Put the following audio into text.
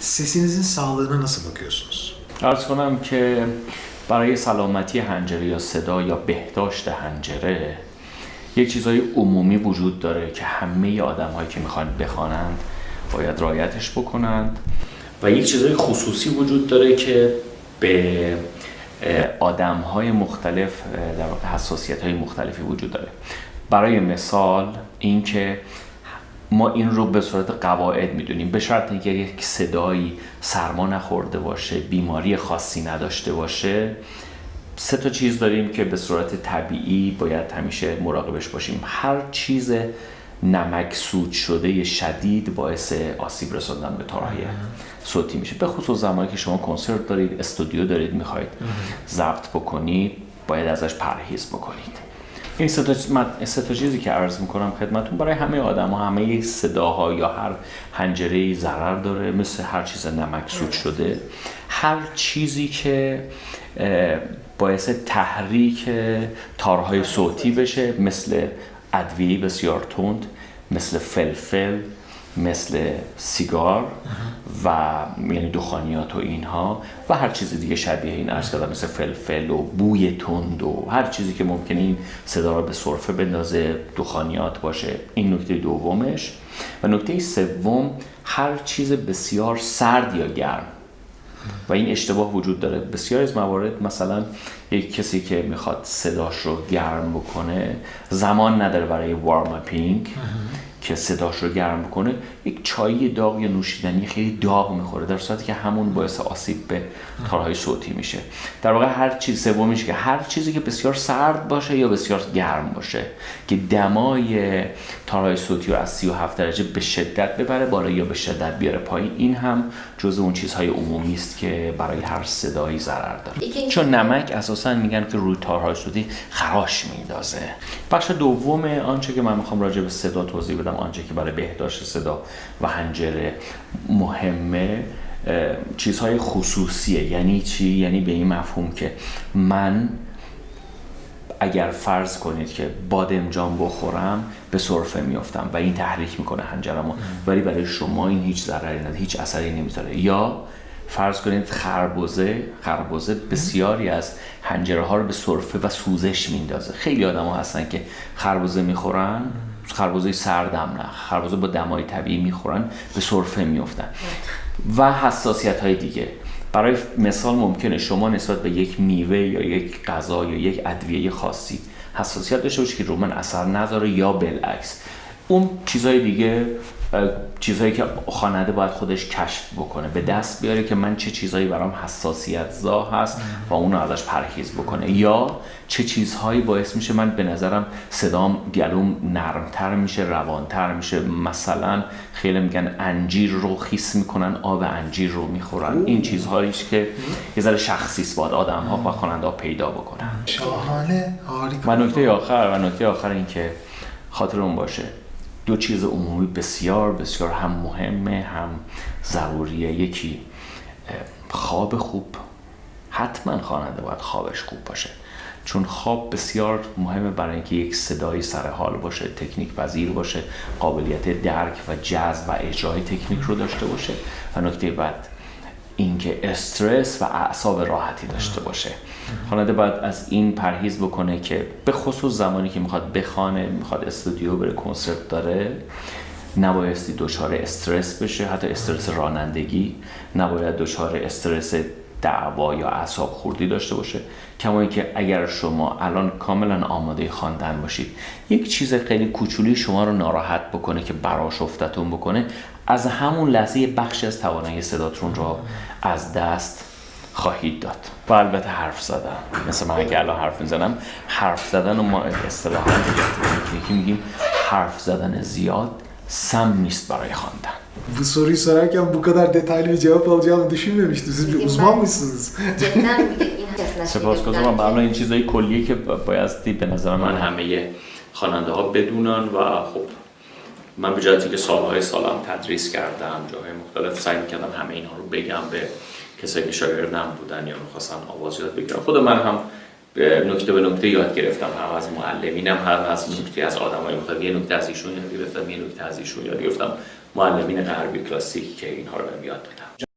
Sesinizin sağlığına nasıl bakıyorsunuz? ارز کنم که برای سلامتی هنجره یا صدا یا بهداشت هنجره یک چیزای عمومی وجود داره که همه آدم هایی که می‌خوان بخوانند باید رایتش بکنند و یک چیزای خصوصی وجود داره که به آدم های مختلف در حساسیت های مختلفی وجود داره برای مثال اینکه ما این رو به صورت قواعد می‌دونیم. به شرط اینکه یک صدایی سرما نخورده باشه بیماری خاصی نداشته باشه سه تا چیز داریم که به صورت طبیعی باید همیشه مراقبش باشیم. هر چیز نمکسود شده شدید باعث آسیب رساندن به تارهای صوتی میشه. به خصوص زمانی که شما کنسرت دارید استودیو دارید می‌خواید ضبط بکنید باید ازش پرهیز بکنید. این سه تا چیزی که عرض می‌کنم خدمتون برای همه آدم ها همه صداها یا هر حنجره ضرر داره مثل هر چیز نمکسود شده. هر چیزی که باعث تحریک تارهای صوتی بشه مثل ادویه بسیار تند مثل فلفل مثل سیگار و یعنی دخانیات و اینها و هر چیز دیگه شبیه این عرض کردم مثل فلفل و بوی تند و هر چیزی که ممکنه این صدا رو به صرفه بندازه دخانیات باشه. این نکته دومش. و نکته سوم هر چیز بسیار سرد یا گرم. و این اشتباه وجود داره. بسیار از موارد مثلا یک کسی که می‌خواد صداش رو گرم بکنه زمان نداره برای وارم اپینگ که صداش رو گرم بکنه یک چای داغ یا نوشیدنی خیلی داغ می‌خوره در صورتی که همون باعث آسیب به تارهای صوتی میشه. در واقع هر چیز سومیش که هر چیزی که بسیار سرد باشه یا بسیار گرم باشه که دمای تارهای صوتی رو از 37 درجه به شدت ببره بالا یا به شدت بیاره پایین این هم جزء اون چیزهای عمومی است که برای هر صدایی ضرر داره. چون نمک اساسا میگن که روی تارهای صوتی خراش میندازه. بخش دوم آنچه که من می‌خوام راجع به صدا توضیح بدم آنچه که برای بهداشت صدا و حنجره مهمه چیزهای خصوصیه. یعنی چی؟ یعنی به این مفهوم که من اگر فرض کنید که بادمجان بخورم به سرفه میافتم و این تحریک می‌کنه حنجرمو ولی برای شما این هیچ ضرری نداره هیچ اثری نمی‌ذاره. یا فرض کنید خربزه خربزه بسیاری از حنجره ها رو به سرفه و سوزش میندازه. خیلی آدم ها هستن که خربزه می‌خورن. خربزه سردم نه. خربزه با دمای طبیعی می‌خورن به سرفه میفتن و حساسیت های دیگه. برای مثال ممکنه شما نسبت به یک میوه یا یک غذا یا یک ادویه خاصی حساسیت داشته باشید که رو من اثر نداره یا بالعکس. اون چیزهای دیگه چیزهایی که خواننده باید خودش کشف بکنه به دست بیاره که من چه چیزهایی برام حساسیت زا هست و اونو ازش پرهیز بکنه. یا چه چیزهایی باعث میشه من به نظرم صدام گلوم نرمتر میشه روانتر میشه. مثلا خیلی میگن انجیر رو خیس می‌کنن آب انجیر رو می‌خورن. این چیزهاییش که یه ذره شخصی است باید آدم ها و خواننده ها پیدا بکنن. شاهانه و نکته آخر و نکته آخر این که خاطر اون باشه. دو چیز عمومی بسیار بسیار هم مهمه هم ضروریه. یکی خواب خوب. حتما خواننده باید خوابش خوب باشه. چون خواب بسیار مهمه برای اینکه یک صدای سر حال باشه تکنیک پذیر باشه قابلیت درک و جذب و اجرای تکنیک رو داشته باشه. و نکته بعد اینکه استرس و اعصاب راحتی داشته باشه. خواننده باید از این پرهیز بکنه که به خصوص زمانی که می‌خواد بخوانه می‌خواد استودیو بره کنسرت داره نبایستی دچار استرس بشه حتی استرس رانندگی نباید دچار استرس دعوا یا اعصاب خوردی داشته باشه. کما اینکه اگر شما الان کاملا آماده خواندن باشید یک چیز خیلی کوچولی شما رو ناراحت بکنه که براشفتتون بکنه از همون لحظه بخشی از توانایی صداتون رو از دست خواهید داد. و البته حرف زدن. مثل من که الان حرف می‌زنم حرف زدن و ما اصطلاحا تکنیکی میگیم حرف زدن زیاد سم نیست برای خواندن Bu soruyu sorarken bu kadar detaylı bir cevap alacağımı düşünmemiştim. Siz bir uzman mısınız? سپاسگزارم برای این چیزای کلیه که بایستی به نظر من همه خواننده ها بدونن و خب من به جهتی که سالهای سالم تدریس کردم جاهای مختلف سعی می‌کردم همه اینها رو بگم به کسایی که شاگردم بودن یا می‌خواستن آواز یاد بگیرن خود من هم نکته به نکته یاد گرفتم. هم از معلمینم هم از نکته از آدمای مختلف. یه نکته از ایشون یاد گرفتم یه نکته از ایشون یاد گرفتم. معلمین غربی کلاسیک که اینها رو بهم یاد میدن